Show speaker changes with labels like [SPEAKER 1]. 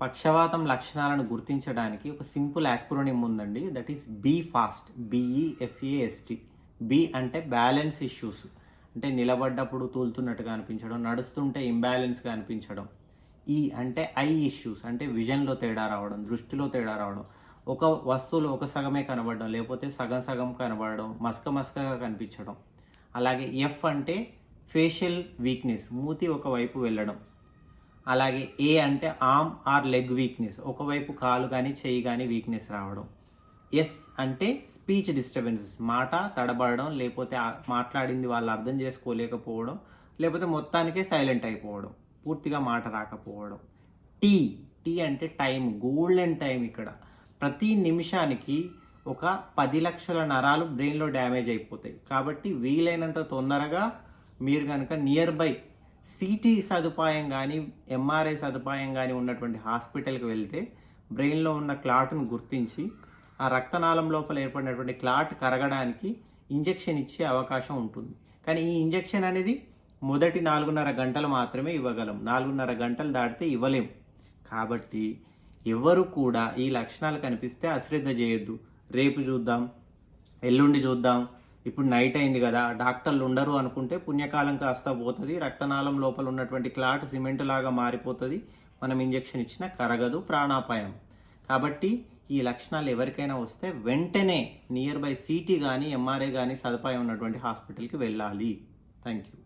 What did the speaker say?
[SPEAKER 1] పక్షవాతం లక్షణాలను గుర్తించడానికి ఒక సింపుల్ యాక్రోనిమ్ ఉందండి. That is be fast BEFAST B అంటే బ్యాలెన్స్ ఇష్యూస్ అంటే నిలబడ్డప్పుడు తూలుతున్నట్టుగా అనిపించడం నడుస్తుంటే ఇంబ్యాలెన్స్గా అనిపించడం. ఈ అంటే ఐ ఇష్యూస్ అంటే విజన్లో తేడా రావడం దృష్టిలో తేడా రావడం. ఒక వస్తువులు ఒక సగమే కనబడడం లేకపోతే సగం సగం కనబడడం మస్క మస్కగా కనిపించడం. అలాగే ఎఫ్ అంటే ఫేషియల్ వీక్నెస్ మూతి ఒకవైపు వెళ్ళడం. అలాగే ఏ అంటే ఆర్మ్ ఆర్ లెగ్ వీక్నెస్. ఒకవైపు కాలు కానీ చెయ్యి కానీ వీక్నెస్ రావడం. ఎస్ అంటే స్పీచ్ డిస్టర్బెన్సెస్. మాట తడబడడం లేకపోతే మాట్లాడింది వాళ్ళు అర్థం చేసుకోలేకపోవడం లేకపోతే మొత్తానికే సైలెంట్ అయిపోవడం పూర్తిగా మాట రాకపోవడం. టీ టీ అంటే టైం గోల్డెన్ టైం ఇక్కడ. ప్రతి నిమిషానికి ఒక పది లక్షల నరాలు బ్రెయిన్లో డ్యామేజ్ అయిపోతాయి. కాబట్టి వీలైనంత తొందరగా మీరు కనుక నియర్ బై సిటీ సదుపాయం కానీ ఎంఆర్ఐ సదుపాయం కానీ ఉన్నటువంటి హాస్పిటల్కి వెళ్తే బ్రెయిన్లో ఉన్న క్లాట్ను గుర్తించి ఆ రక్తనాళం లోపల ఏర్పడినటువంటి క్లాట్ కరగడానికి ఇంజెక్షన్ ఇచ్చే అవకాశం ఉంటుంది. కానీ ఈ ఇంజెక్షన్ అనేది మొదటి నాలుగున్నర గంటలు మాత్రమే ఇవ్వగలం. నాలుగున్నర గంటలు దాటితే ఇవ్వలేం. కాబట్టి ఎవరు కూడా ఈ లక్షణాలు కనిపిస్తే అశ్రద్ధ చేయొద్దు. రేపు చూద్దాం ఎల్లుండి చూద్దాం ఇప్పుడు నైట్ అయింది కదా డాక్టర్లు ఉండరు అనుకుంటే పుణ్యకాలం కాస్త పోతుంది రక్తనాళం లోపల ఉన్నటువంటి క్లాట్ సిమెంట్ లాగా మారిపోతుంది మనం ఇంజెక్షన్ ఇచ్చినా కరగదు ప్రాణాపాయం. కాబట్టి ఈ లక్షణాలు ఎవరికైనా వస్తే వెంటనే నియర్ బై సిటీ కానీ ఎంఆర్ఐ కానీ సదుపాయం ఉన్నటువంటి హాస్పిటల్కి వెళ్ళాలి. Thank you